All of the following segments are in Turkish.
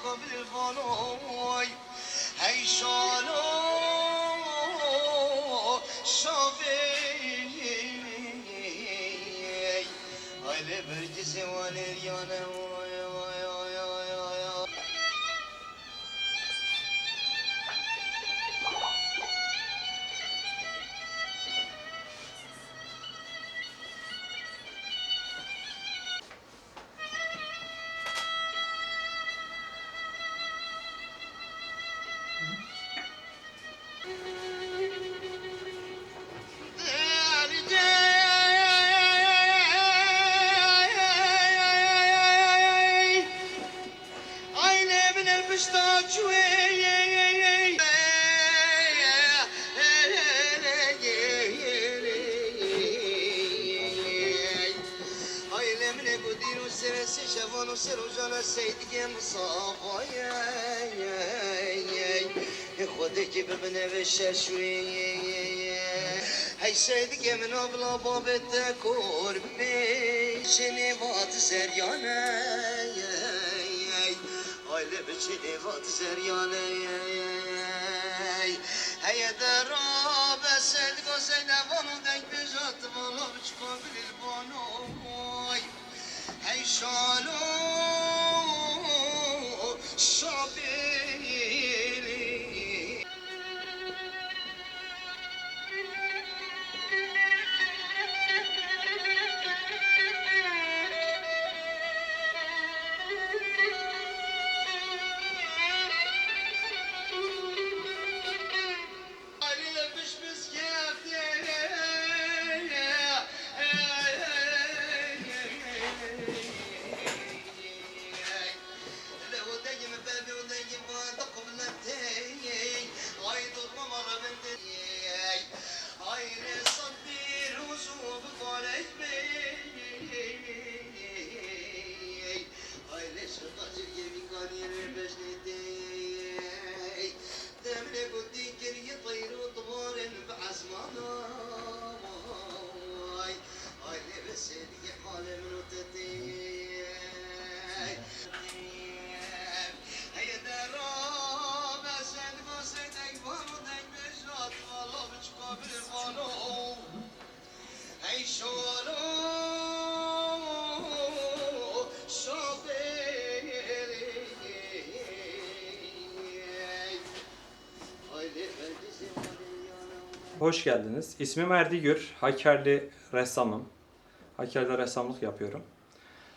قبل الفانوي خودك ببنى بالششوي هاي سيدك من أبلا باب التكور بيشني بات سريانة هاي لبشني بات سريانة هيا دراب سيدك وسيدة بانو دنك بجات بانو بشكو بالبانو هاي شالو شابيلي Hoş geldiniz. İsmim Erdi Gür. Hakerli ressamım. Haker'de ressamlık yapıyorum.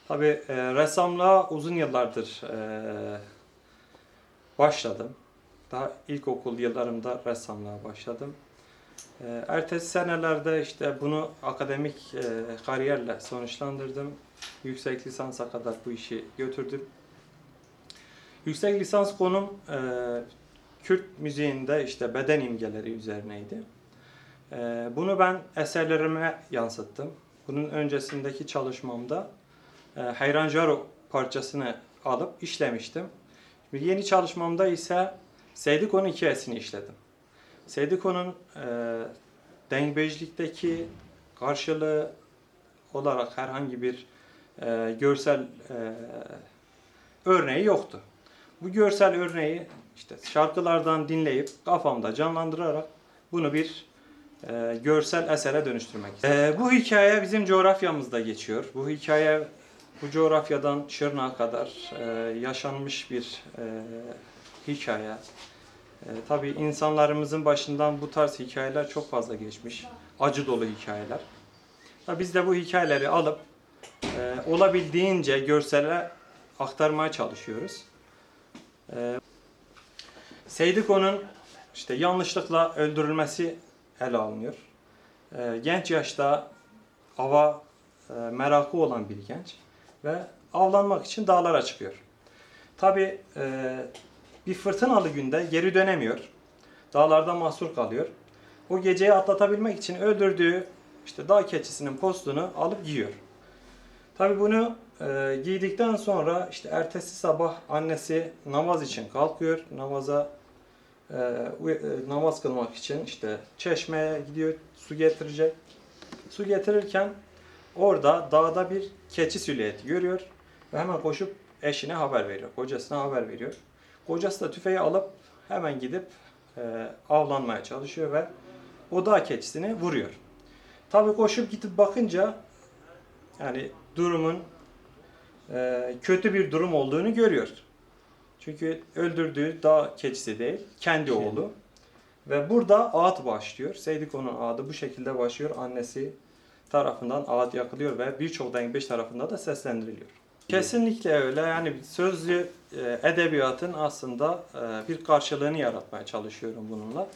Tabi ressamlığa uzun yıllardır e, başladım. Daha ilkokul yıllarımda ressamlığa başladım. E, ertesi senelerde işte bunu akademik e, kariyerle sonuçlandırdım. Yüksek lisansa kadar bu işi götürdüm. Yüksek lisans konum e, Kürt müziğinde işte beden imgeleri üzerineydi. Ee, Bunu ben eserlerime yansıttım. Bunun öncesindeki çalışmamda e, Hayran Jaro parçasını alıp işlemiştim. Yeni çalışmamda ise Seydiko'nun hikayesini işledim. Seydiko'nun e, dengbejlikteki karşılığı olarak herhangi bir e, görsel e, örneği yoktu. Bu görsel örneği işte şarkılardan dinleyip kafamda canlandırarak bunu bir e, görsel esere dönüştürmek. E, bu hikaye bizim coğrafyamızda geçiyor. Bu hikaye bu coğrafyadan Şırnak'a kadar e, yaşanmış bir e, hikaye. E, tabii insanlarımızın başından bu tarz hikayeler çok fazla geçmiş. Acı dolu hikayeler. Tabii biz de bu hikayeleri alıp e, olabildiğince görsele aktarmaya çalışıyoruz. E, Seydiko'nun işte yanlışlıkla öldürülmesi ele alınıyor. Ee, genç yaşta ava e, merakı olan bir genç ve avlanmak için dağlara çıkıyor. Tabi bir fırtınalı günde geri dönemiyor. Dağlarda mahsur kalıyor. O geceyi atlatabilmek için öldürdüğü işte dağ keçisinin postunu alıp giyiyor. Tabi bunu e, giydikten sonra işte ertesi sabah annesi namaz için kalkıyor. Namaza e, e, namaz kılmak için işte çeşmeye gidiyor su getirecek. Su getirirken orada dağda bir keçi silüeti görüyor ve hemen koşup eşine haber veriyor, kocasına haber veriyor. Kocası da tüfeği alıp hemen gidip e, avlanmaya çalışıyor ve o dağ keçisini vuruyor. Tabii koşup gidip bakınca yani durumun e, kötü bir durum olduğunu görüyor. Çünkü öldürdüğü dağ keçisi değil, kendi oğlu. Ve burada ağıt başlıyor. Seydiko'nun ağıdı bu şekilde başlıyor. Annesi tarafından ağıt yakılıyor ve birçok Dengbeş tarafından da seslendiriliyor. Kesinlikle öyle. Yani sözlü e, edebiyatın aslında e, bir karşılığını yaratmaya çalışıyorum bununla.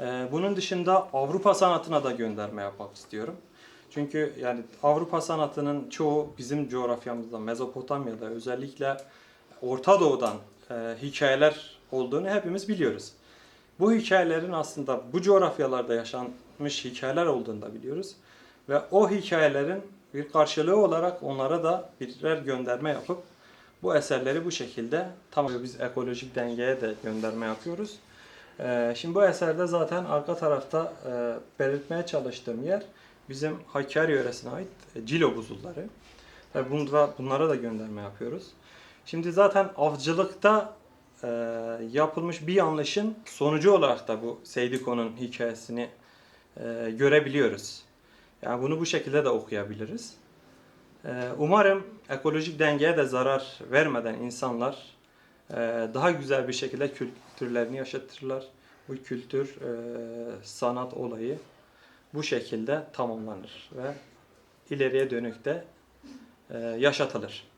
E, Bunun dışında Avrupa sanatına da gönderme yapmak istiyorum. Çünkü yani Avrupa sanatının çoğu bizim coğrafyamızda, Mezopotamya'da özellikle Orta Doğu'dan e, hikayeler olduğunu hepimiz biliyoruz. Bu hikayelerin aslında bu coğrafyalarda yaşanmış hikayeler olduğunu da biliyoruz. Ve o hikayelerin bir karşılığı olarak onlara da birer gönderme yapıp bu eserleri bu şekilde tamam biz ekolojik dengeye de gönderme yapıyoruz. Ee, şimdi bu eserde zaten arka tarafta e, belirtmeye çalıştığım yer bizim Hakkari yöresine ait e, Cilo buzulları. Ve bunlara, bunlara da gönderme yapıyoruz. Şimdi zaten avcılıkta e, yapılmış bir yanlışın sonucu olarak da bu Seydiko'nun hikayesini e, görebiliyoruz. Yani bunu bu şekilde de okuyabiliriz. E, umarım ekolojik dengeye de zarar vermeden insanlar e, daha güzel bir şekilde kültürlerini yaşatırlar. Bu kültür, e, sanat olayı bu şekilde tamamlanır ve ileriye dönük de e, yaşatılır.